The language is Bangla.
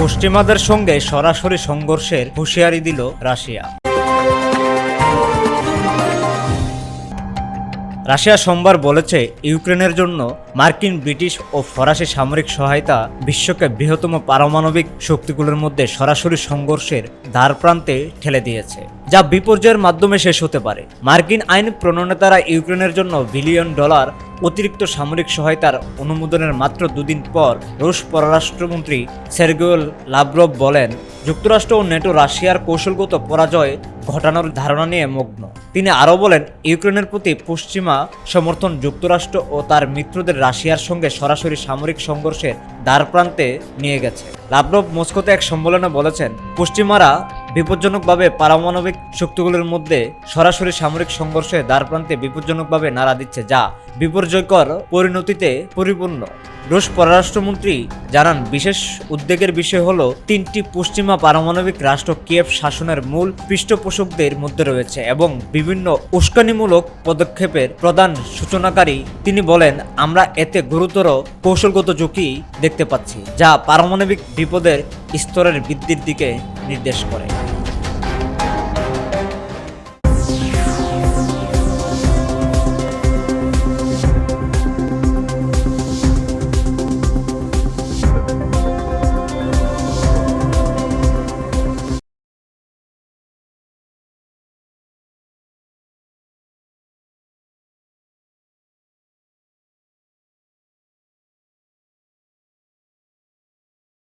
পশ্চিমাদের সঙ্গে সরাসরি সংঘর্ষের হুঁশিয়ারি দিল রাশিয়া। রাশিয়া সোমবার বলেছে, ইউক্রেনের জন্য মার্কিন, ব্রিটিশ ও ফরাসি সামরিক সহায়তা বিশ্বকে বৃহত্তম পারমাণবিক শক্তিগুলোর মধ্যে সরাসরি সংঘর্ষের দ্বারপ্রান্তে ঠেলে দিয়েছে। যা বিপর্যয়ের মাধ্যমে শেষ হতে পারে। মার্কিন আইন প্রণেতারা ইউক্রেনের জন্য বিলিয়ন ডলার অতিরিক্ত সামরিক সহায়তার অনুমোদনের মাত্র দুদিন পর রুশ পররাষ্ট্রমন্ত্রী সের্গেল লাভরভ বলেন, যুক্তরাষ্ট্র ও নেটো রাশিয়ার কৌশলগত পরাজয় ঘটানোর ধারণা নিয়ে মগ্ন। তিনি আরও বলেন, ইউক্রেনের প্রতি পশ্চিমা সমর্থন যুক্তরাষ্ট্র ও তার মিত্রদের রাশিয়ার সঙ্গে সরাসরি সামরিক সংঘর্ষের দ্বারপ্রান্তে নিয়ে গেছে। লাভরভ মস্কোতে এক সম্মেলনে বলেছেন, পশ্চিমারা বিপজ্জনকভাবে পারমাণবিক শক্তিগুলোর মধ্যে সরাসরি সামরিক সংঘর্ষে দ্বারপ্রান্তে বিপজ্জনকভাবে নাড়া দিচ্ছে, যা বিপর্যয়কর পরিণতিতে পরিপূর্ণ। রুশ পররাষ্ট্রমন্ত্রী জানান, বিশেষ উদ্বেগের বিষয় হল, তিনটি পশ্চিমা পারমাণবিক রাষ্ট্র কিয়েভ শাসনের মূল পৃষ্ঠপোষকদের মধ্যে রয়েছে এবং বিভিন্ন উস্কানিমূলক পদক্ষেপের প্রধান সূচনাকারী। তিনি বলেন, আমরা এতে গুরুতর কৌশলগত ঝুঁকি দেখতে পাচ্ছি, যা পারমাণবিক বিপদের স্তরের বৃদ্ধির দিকে নির্দেশ করে।